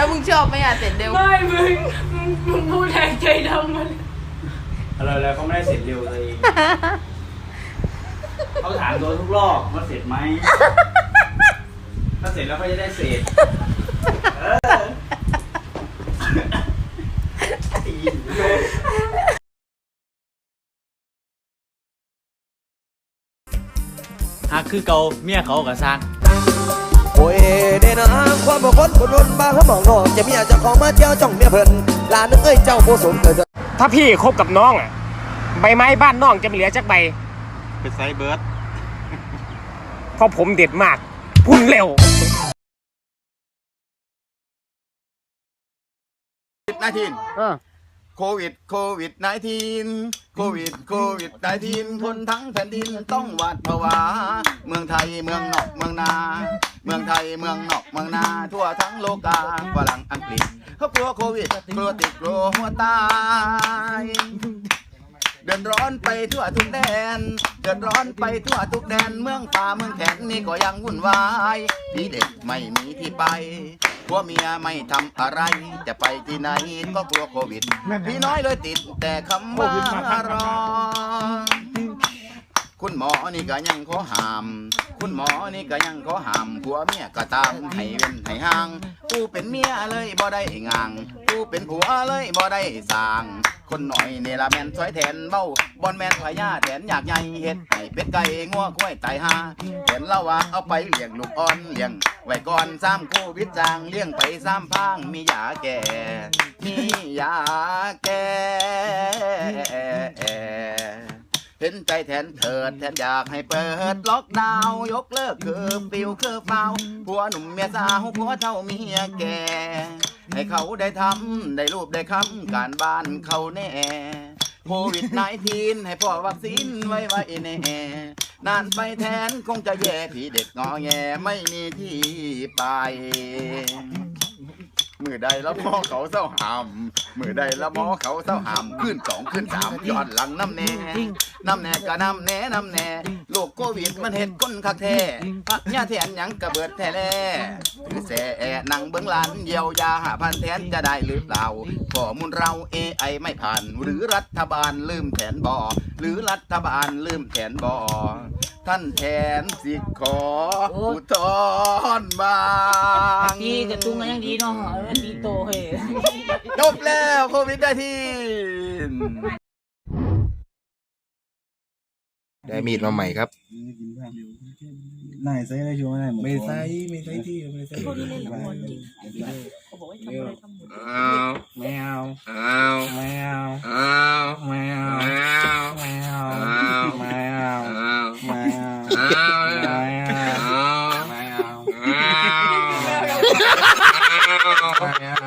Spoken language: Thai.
แล้วมึงชอบไหมอะเสร็จเร็ว ไม่มึงมึงมึงพูดแทนใจดำมันอะไรแล้วเขาไม่ได้เสร็จเร็วเลยเขาถามโดนทุกรอบว่าเสร็จไหมถ้าเสร็จแล้วเขาจะได้เสร็จเออหากคือเกาเมียเขากับสร้าง โอ้ยเดนะความบ่คนคนรุนบางเขามองนอกจะมีอาจจะของมาเที่ยวจ้องเมียเพิ่นลานึกเอ้ยเจ้าโบสมเกิดจะถ้าพี่คบกับน้องอะ ใบไม้บ้านน้องจะไม่เหลือจักใบเป็นไซเบิร์ดเพราะผมเด็ดมาก พุ่นเร็วนาทีนโควิด โควิดนายทีนโควิด โควิดนายทีนคนทั้งแผ่นดินต้องหวาดผวา เมืองไทย เมืองนอก เมืองนา เมืองไทยเมืองนอกเมืองนาทั่วทั้งโลกาฝรั่งอังกฤษเขากลัวโควิดกลัวติดกลัวหัวตายเดือดร้อนไปทั่วทุกแดน เดือดร้อนไปทั่วทุกแดน เมืองป่าเมืองแขนนี่ก็ยังวุ่นวายพี่เด็กไม่มีที่ไปผัวเมียไม่ทำอะไร จะไปที่ไหนก็กลัวโควิด พี่น้อยเลยติดแต่คำว่ารอ คุณหมอนี่ก็ยังขอห้าม คุณหมอนี่ก็ยังขอห้ามผัวเมียก็ตามให้เว้นให้ห่าง กูเป็นเมียเลยบ่ได้งาง กูเป็นผัวเลยบ่ได้สร้าง คนหน่อยเนี่ละแมนสวยแทนเบ้าบอนแมนพญาแทนอยากใหญ่เฮ็ดให้เป็ดไก่งัวควายไตายหาแทนเล่าว่าเอาไปเลี้ยงลูกอ่อนเลี้ยง ไว้ก่อนซ้ำโควิดจางเลี้ยงไปซ้ำพังมียาแก่ มียาแก่ เห็นใจแทนเถิดแทนอยากให้เปิดล็อกดาวน์ยกเลิกคือปิวคือเฝ้าผัวหนุ่มเมียสาวผัวเท่าเมียแก่ ให้เขาได้ทำได้รูปได้คำการบ้านเขาแน่โควิดนายทีนให้พ่อวัคซีนไว้ไว้แน่นานไปแทนคงจะแย่พี่เด็กงอแงไม่มีที่ไป มือใดแล้วพ่อเขาเศร้าหำมือใดแล้วพ่อเขาเศร้าหำขึ้นสองขึ้นสามย้อนหลังน้ำแน่น้ำแน่ก็น้ำแน่น้ำแน่โรคโควิดมันเห็ดก้นคักแท้พักยาแทนหยังกระเบิดแท้แล่ถือแส่นังเบื้องหลันเยียวยาหาพันแทนจะได้หรือเปล่าข้อมูลเรา AI ไม่ผ่าน หรือรัฐบาลลืมแผนบอหรือรัฐบาลลืมแผนบอ ท่านแทนสิขออุทธรณ์บางตีกระตุ้งก็ยังดีเนาะเออตีโตเฮ้ยจบแล้วโควิดได้ทีนได้มีดมาใหม่ครับ นายใส่ได้ชัวร์ไหมนายไม่ใส่ไม่ใส่ที่ไม่ใส่เขาที่เล่นละครจริงเขาบอกว่าทำอะไรทำหมดอ้าวไม่เอาอ้าว ไม่เอา Ayan.